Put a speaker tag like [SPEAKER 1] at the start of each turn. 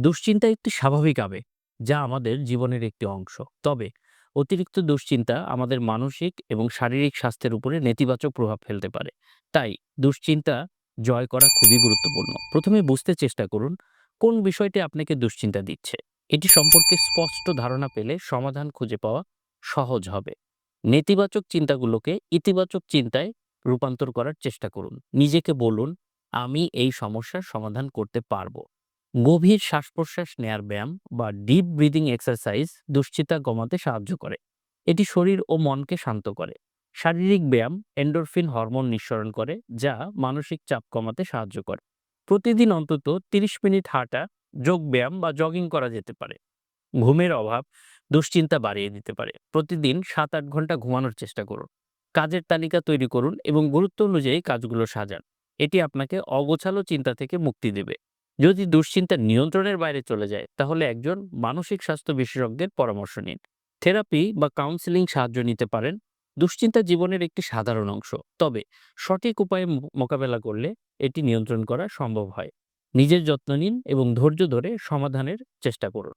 [SPEAKER 1] দুশ্চিন্তা একটি স্বাভাবিক আবেগ, যা আমাদের জীবনের একটি অংশ। তবে, অতিরিক্ত দুশ্চিন্তা আমাদের মানসিক এবং শারীরিক স্বাস্থ্যের উপরে নেতিবাচক প্রভাব ফেলতে পারে। তাই, দুশ্চিন্তা জয় করা খুবই গুরুত্বপূর্ণ। প্রথমে বুঝতে চেষ্টা করুন, কোন বিষয়টি আপনাকে দুশ্চিন্তা দিচ্ছে? এটি সম্পর্কে স্পষ্ট ধারণা পেলে সমাধান খুঁজে পাওয়া সহজ হবে। নেতিবাচক চিন্তাগুলোকে ইতিবাচক চিন্তায় রূপান্তর করার চেষ্টা করুন। নিজেকে বলুন, আমি এই সমস্যার সমাধান করতে পারব। গভীর শ্বাস প্রশ্বাস নেয়ার ব্যায়াম বা ডিপ ব্রিদিং এক্সারসাইজ দুশ্চিন্তা কমাতে সাহায্য করে। এটি শরীর ও মনকে শান্ত করে। শারীরিক ব্যায়াম এন্ডোরফিন হরমোন নিঃসরণ করে, যা মানসিক চাপ কমাতে সাহায্য করে। প্রতিদিন অন্তত তিরিশ মিনিট হাঁটা, যোগ ব্যায়াম বা জগিং করা যেতে পারে। ঘুমের অভাব দুশ্চিন্তা বাড়িয়ে দিতে পারে। প্রতিদিন সাত আট ঘণ্টা ঘুমানোর চেষ্টা করুন। কাজের তালিকা তৈরি করুন এবং গুরুত্ব অনুযায়ী কাজগুলো সাজান। এটি আপনাকে অগোছালো চিন্তা থেকে মুক্তি দেবে। যদি দুশ্চিন্তা নিয়ন্ত্রণের বাইরে চলে যায়, তাহলে একজন মানসিক স্বাস্থ্য বিশেষজ্ঞের পরামর্শ নিন। থেরাপি বা কাউন্সিলিং সাহায্য নিতে পারেন। দুশ্চিন্তা জীবনের একটি সাধারণ অংশ। তবে সঠিক উপায়ে মোকাবেলা করলে এটি নিয়ন্ত্রণ করা সম্ভব হয়। নিজের যত্ন নিন এবং ধৈর্য ধরে সমাধানের চেষ্টা করুন।